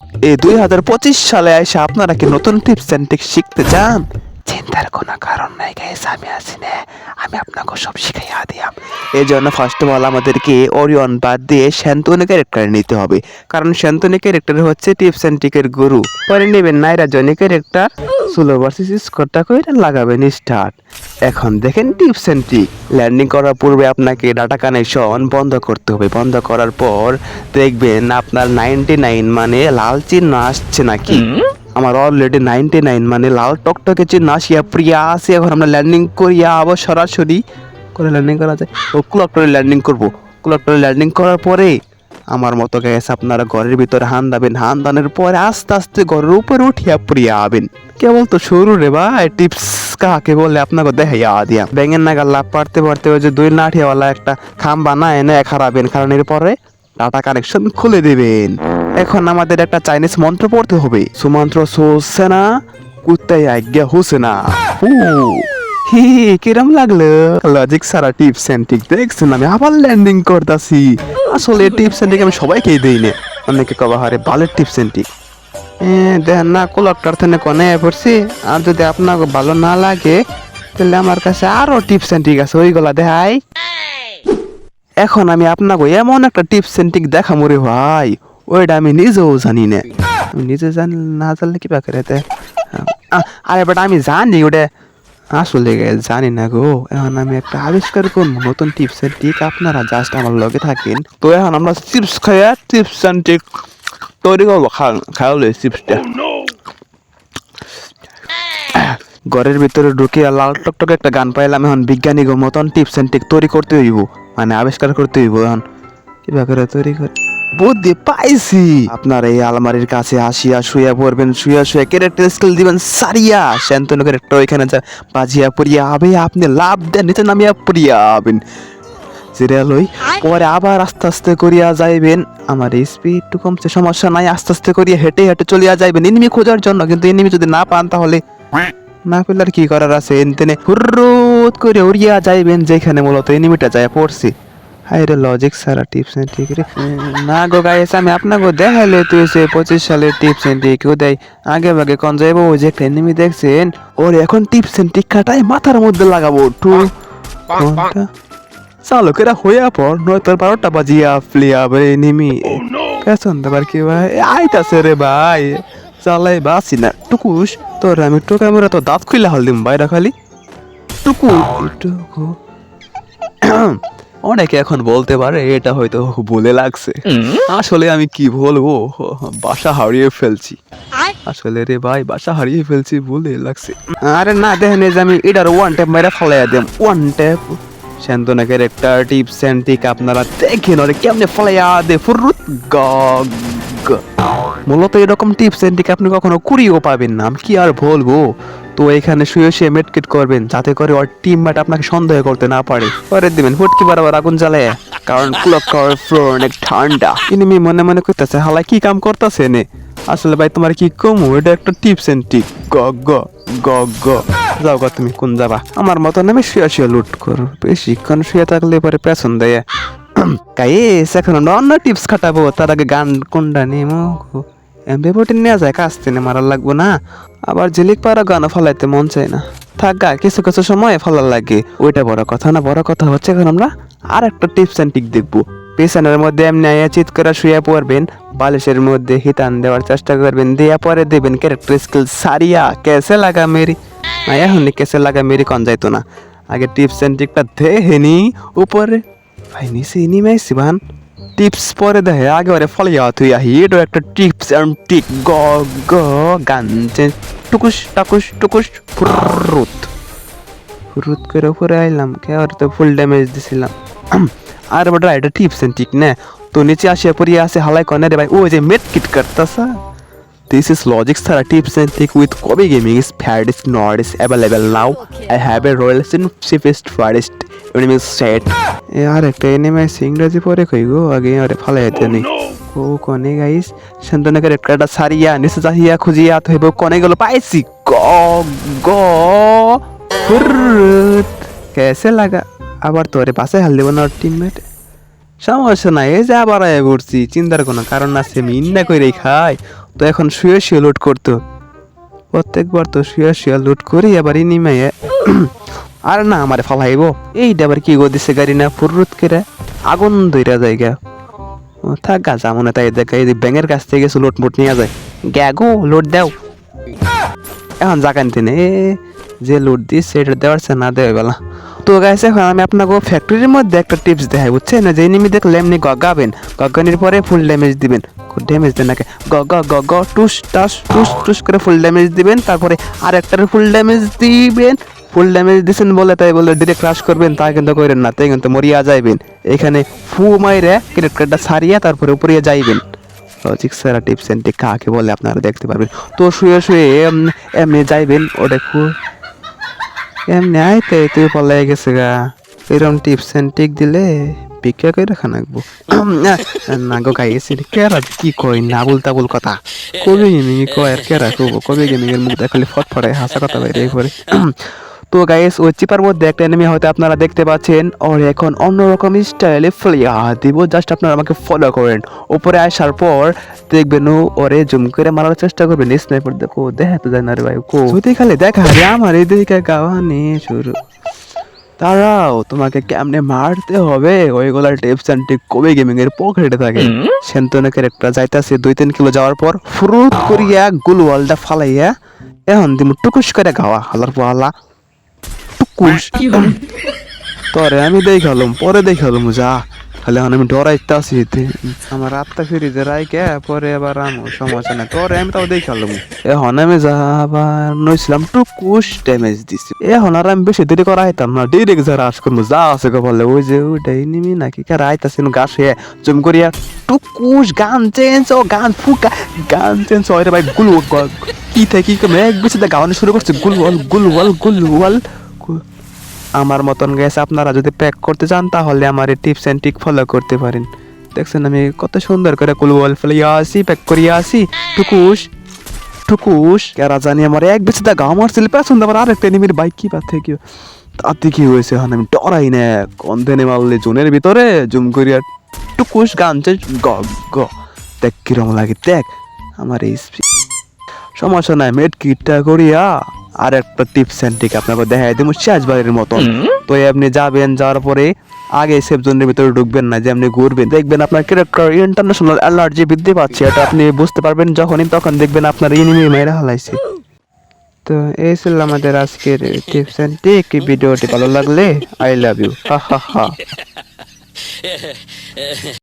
এই দুই হাজার পঁচিশ সালে এসে আপনারা কি নতুন টিপস অ্যান্ড শিখতে চান? চিন্তার কোনো কারণ নাই গাইস আমি আছি না। আমি আপনাকে সব শিখাইয়া দিয়াম। এই জন্য ফার্স্ট অফ অল আমাদেরকে ওরিয়ন বাদ দিয়ে শান্তনু ক্যারেক্টার নিতে হবে। কারণ শান্তনু ক্যারেক্টার হচ্ছে টিপস অ্যান্ড ট্রিকের গুরু পরে নেবেন নাইরা জনি ক্যারেক্টার সুলো ভার্সেস স্কোরটা করে লাগাবেন স্টার্ট এখন দেখেন টিপস অ্যান্ড ট্রিক ল্যান্ডিং করার পূর্বে আপনাকে ডাটা কানেকশন বন্ধ করতে হবে। বন্ধ করার পর দেখবেন আপনার নাইনটি নাইন মানে লাল চিহ্ন আসছে নাকি? আমার অলরেডি নাইনটি নাইন মানে লাল টকটকে চিহ্ন আসিয়া প্রিয়া আসে, এখন আমরা ল্যান্ডিং করিয়া আবার সরাসরি করে ল্যান্ডিং করা যায়। ও ক্লক করে ল্যান্ডিং করব। ক্লক করে ল্যান্ডিং করার পরে, আমার মতো গ্যাস আপনারা ঘরের ভিতরে হান দাবেন হান দানের পরে আস্তে আস্তে ঘরের উপরে উঠিয়া প্রিয়া আবেন। কেবল তো শুরু রে ভাই টিপস কাকে বলে আপনাকে দেখাইয়া দিয়া। ব্যাঙের নাগাল লাভ পারতে পারতে ওই যে দুই লাঠিওয়ালা একটা খাম্বা না এনে খারাপেন, কারণ এরপরে ডাটা কানেকশন খুলে দিবেন। এখন আমাদের একটা চাইনিজ মন্ত্র পড়তে হবে। সুমন্ত্র সোসে না কুত্তাই আজ্ঞা হোসে না হু কিরম লাগল? লজিক সারা টিপস এন্ড ট্রিক দেখছেন, আমি আবার ল্যান্ডিং করতাছি। আসলে টিপস এন্ড আমি সবাইকেই দেই না অনেকে কবা হারে ভালো টিপস এন্ড ট্রিক দেখেন না কোলকটার থেকে কনে পড়ছি। আর যদি আপনাকে ভালো না লাগে, তাহলে আমার কাছে আরও টিপস এন্ড ট্রিক আছে, ওইগুলা দেখাই। এখন আমি আপনাকে এমন একটা টিপস এন্ড ট্রিক দেখামো রে ভাই। ওইটা আমি নিজেও জানি না নিজে জানি না জানলে কি পাকে রেতে আরে বাট আমি জানি ওটা আসলে জানি না গো এখন আমি একটা আবিষ্কার করব নতুন টিপস এর ট্রিক আপনারা জাস্ট আমার লগে থাকেন তো এখন আমরা চিপস খাইয়া টিপস এন্ড ট্রিক তৈরি করব খাওয়ালে চিপসটা ঘরের ভিতরে ঢুকিয়া লাল টকটকে একটা গান পাইলাম এখন বিজ্ঞানী গো মতন টিপস এন্ড ট্রিক তৈরি করতে হইব মানে আবিষ্কার করতে হইব এখন কীভাবে করে তৈরি করে বুদ্ধি পাইছি। আপনার এই আলমারির কাছে আসিয়া শুয়া পড়বেন, শুয়া শুয়া ক্যারেক্টার স্কিল দিবেন সারিয়া। শান্তনু ক্যারেক্টার ওইখানে যা বাজিয়া পড়িয়া আবে, আপনি লাভ দেন, নিচে নামিয়া পড়িয়া ওই, পরে আবার আস্তে আস্তে করিয়া যাইবেন। আমার স্পিড একটু কমছে, সমস্যা নাই, আস্তে আস্তে করিয়া হেঁটে হেঁটে চলিয়া যাইবেন। এনিমি খোঁজার জন্য, কিন্তু এনিমি যদি না পান তাহলে না পেলে আর কি করার আছে? এনতেনে করে উড়িয়া যাইবেন, যেখানে মূলত এনিমিটা যায় পড়ছি। হাই রে লজিক সারা টিপস এন্ড ট্রিক রে? না গো গাইস আমি আপনাকে দেখাইলে তুই সে পঁচিশ সালের টিপস এন্ড ট্রিক দেয় আগে ভাগে কোন যাইবো ওই যে এনিমি দেখছেন ওর এখন টিপস এন্ড ট্রিক কাটাই মাথার মধ্যে লাগাবো টু ঘণ্টা চালু করে হইয়া পর নয় তোর বারোটা বাজিয়া ফ্লিয়া বে এনিমি পেছন দেবার কি ভাই? আইতাছে রে ভাই চালাই বাসি না। টুকুস তোর আমি টোকা মেরে তো দাঁত খুইলা হল দিম বাইরা খালি। টুকু টুকু। অনেকে এখন বলতে পারে এটা হয়তো বলে লাগছে। আসলে আমি কি বলব? বাসা হারিয়ে ফেলছি। আসলে রে ভাই বাসা হারিয়ে ফেলছি বলে লাগছে। আরে না দেখেন যে আমি এটার ওয়ান ট্যাপ মেরে ফলাইয়া দেম ওয়ান ট্যাপ শান্তনাকের একটা টিপস অ্যান্ড ট্রিক আপনারা দেখেন ওরে কেমনে ফলাইয়া দে ফুরুত গ গ। মূলত এরকম এন্ড ট্রিক আপনি কখনো কুড়িও পাবেন না, আমি কি আর বলব? তো এখানে শুয়ে শুয়ে মেটকেট করবেন, যাতে করে ওর টিম টিমমেট আপনাকে সন্দেহ করতে না পারে। পরে দিবেন ফুটকি বারবার আগুন জ্বালায়, কারণ ক্লক করার ফ্লোর অনেক ঠান্ডা। ইনিমি মনে মনে করতেছে হালা, কি কাম করতেছে নে আসলে ভাই, তোমার কি কমু? এটা একটা টিপস এন্ড ট্রিক গ গ গ গ যাও গা তুমি, কোন যাবা? আমার মতো নামে শুয়ে শুয়ে লুট করো বেশিক্ষণ শুয়ে থাকলে পরে পেছন দেয়। গাইস, এখন অন্য টিপস খাটাবো। তার আগে গান কোনটা নেমো এমবি প্রোটিন নেওয়া যায়, কাজ টেনে মারার লাগবো না। আবার ঝিলিক পাড়া গানও ফলাইতে মন চায় না। থাক গা, কিছু কিছু সময় ফলার লাগে। ওইটা বড় কথা না, বড় কথা হচ্ছে এখন আমরা আর একটা টিপস অ্যান্ড টিক দেখব। পেছনের মধ্যে এমনি আয়া চিত করে শুয়ে পড়বেন। বালিশের মধ্যে হিতান দেওয়ার চেষ্টা করবেন। দেয়া পরে দেবেন ক্যারেক্টার স্কিল সারিয়া, কেসে লাগা মেরি এখন কেসে লাগা মেরি কন যাইতো না। আগে টিপস অ্যান্ড টিকটা দেহেনি উপরে। ভাই নিচে নিমাই সিবান। টিপস পরে দেখে আগে ওরে ফলিয়া তুই আহি। এটা একটা টিপস অ্যান্ড টিক গ গ গানছে টুকুস, টাকুস, টুকুস, ফুরুত। ফুরুত করে উপরে আইলাম, কে আর তো ফুল ড্যামেজ দিছিলাম। আর বড় এটা টিপস অ্যান্ড টিক নে। তো নিচে আসিয়া পড়িয়া আসে হালাই কনে রে ভাই, ও যে মেট কিট করতাসা This is Logic's Thera tips and trick with Kobe Gaming is fairest nord is available now. I have a royal sin safest forest enemy set. আর একটা এনিমে ইংরেজি পরে কই গো আগে ফালাই দেনি ও কনে গাইস শান্তনগর একটা সারিয়া নিচে যাহিয়া খুঁজিয়া তো হেব কনে গেল পাইছি গ গ ফুরুত কেসে লাগা আবার তোরে পাশে হাল দেব না টিমমেট সমস্যা নাই এই যে আবার আয়া করছি চিন্তার কোনো কারণ আছে আমি ইন্না করে খাই তো এখন শুয়ে শুয়ে লুট করতো। প্রত্যেকবার তো শুয়ে শুয়ে লুট করি, আবার ইনিমে আর না, আমার ফালাইব। এইটা আবার কি গো দিছে গাড়ি না ফুরুত করে? আগুন ধইরা জায়গা। থাক গা জামনে তাই দেখা। এই ব্যাঙের কাছ থেকে কিছু লোট মোট নিয়ে যায়। গ্যাগো লোট দাও। এখন জাগান তিনি এ, যে লোড দিস সেটা দেওয়ার সে না দেওয়া বেলা তো গাইছে এখন আমি আপনাকে ফ্যাক্টরির মধ্যে একটা টিপস দেখাই, বুঝছেন? যে নিমি দেখলে এমনি গগাবেন গগানির পরে ফুল ড্যামেজ দিবেন। ড্যামেজ দেন নাকি গ গ গ গ, টুস, টাস, টুস টুস করে ফুল ড্যামেজ দিবেন, তারপরে আরেকটার ফুল ড্যামেজ দিবেন। ফুল ড্যামেজ দিছেন বলে তাই বলে ডিরেক্ট ক্রাশ করবেন, তা কিন্তু করেন না, তাই কিন্তু মরিয়া যাইবেন। এখানে ফু মাইরে ক্রিকেটটা সারিয়া তারপরে উপরে যাইবেন। লজিক সারা টিপস এন্ড ট্রিক কাকে বলে আপনারা দেখতে পারবেন। তো শুয়ে শুয়ে এম- এমনি যাইবেন ও দেখো এমনি আইতে তুই পলাই গেছে গা। এরকম টিপস এন্ড ট্রিক দিলে করে কি কই কথা? কবি কয় আর কেরা কব এর মুখ দেখালে ফটফটাই হাসা কথা বাইরে করে তো গাইস ওই চিপার মধ্যে একটা এনিমি হয়তো আপনারা দেখতে পাচ্ছেন। ওর এখন অন্যরকম স্টাইলে ফ্লিয়া দিব। জাস্ট আপনারা আমাকে ফলো করেন। উপরে আসার পর দেখবেন ওরে জুম করে মারার চেষ্টা করবেন স্নাইপার দেখো দেখা তো যায় না রে ভাই, কো? খালি দেখা আমার এই দিকে গাওয়ানি শুরু। তারাও তোমাকে কেমনে মারতে হবে? ওইগুলার টিপস অ্যান্ড ট্রিক কবে গেমিং এর পকেটে থাকে। সেন্তনকের একটা যাইতাছে দুই তিন কিলো যাওয়ার পর ফুরুত করিয়া গুলওয়ালটা ফালাইয়া এখন দিমু টুকুস করে খাওয়া। হালার পালা। টুকুস। তরে আমি দেখালাম পরে দেখালাম যা। খালি এখন আমি ডরাইতে আসি আমার রাতটা ফিরি যে রাইকে পরে আবার আমি সমস্যা নাই তোরে আমি তাও দেখালাম এখন আমি যা আবার নইছিলাম টুকুস ড্যামেজ দিছি। এখন আর আমি বেশি দেরি করা আইতাম না ডিরেক্ট যারা আস করব যা আছে গো বলে। ওই যে ওইটাই নিমি নাকি? কার আইতাছিল গাছ হয়ে জুম করিয়া টুকুস গান চেঞ্জ ও গান ফুকা গান চেঞ্জ হয় রে ভাই গুল কি থেকে কি মেঘ বেশি গাওয়ানো শুরু করছে। গুলওয়াল গুলওয়াল গুলওয়াল গুল- আমার মতন গ্যাস আপনারা যদি প্যাক করতে চান, তাহলে আমার এই টিপস অ্যান্ড টিক ফলো করতে পারেন। দেখছেন আমি কত সুন্দর করে কুলওয়াল ফেলিয়া আসি প্যাক করিয়া আসি। টুকুস টুকুস কেরা জানি আমার এক বেশি দেখা আমার ছিল পেছন আবার আরেকটা এনিমির বাইক কি পার থেকে। তাতে কি হয়েছে এখন আমি ডরাই না। কন্ধেনে মারলে জোনের ভিতরে? জুম করিয়া টুকুস গানছে, গ গ। দেখ কিরম লাগে, দেখ। আমার এই সমস্যা নাই মেট কিটটা করিয়া আর একটা টিপস অ্যান্ড ট্রিক আপনাকে দেখাই দেবো শেষবারের মতন। তো আপনি যাবেন যাওয়ার পরে আগে সেফ জোনের ভিতরে ঢুকবেন না যে আপনি ঘুরবেন। দেখবেন আপনার ক্যারেক্টার ইন্টারন্যাশনাল অ্যালার্জি বৃদ্ধি পাচ্ছে এটা আপনি বুঝতে পারবেন যখনই তখন দেখবেন আপনার এনিমি মেয়েরা হালাইছে তো এই ছিল আমাদের আজকের টিপস অ্যান্ড ট্রিক ভিডিওটি ভালো লাগলে I love you Ha Ha Ha.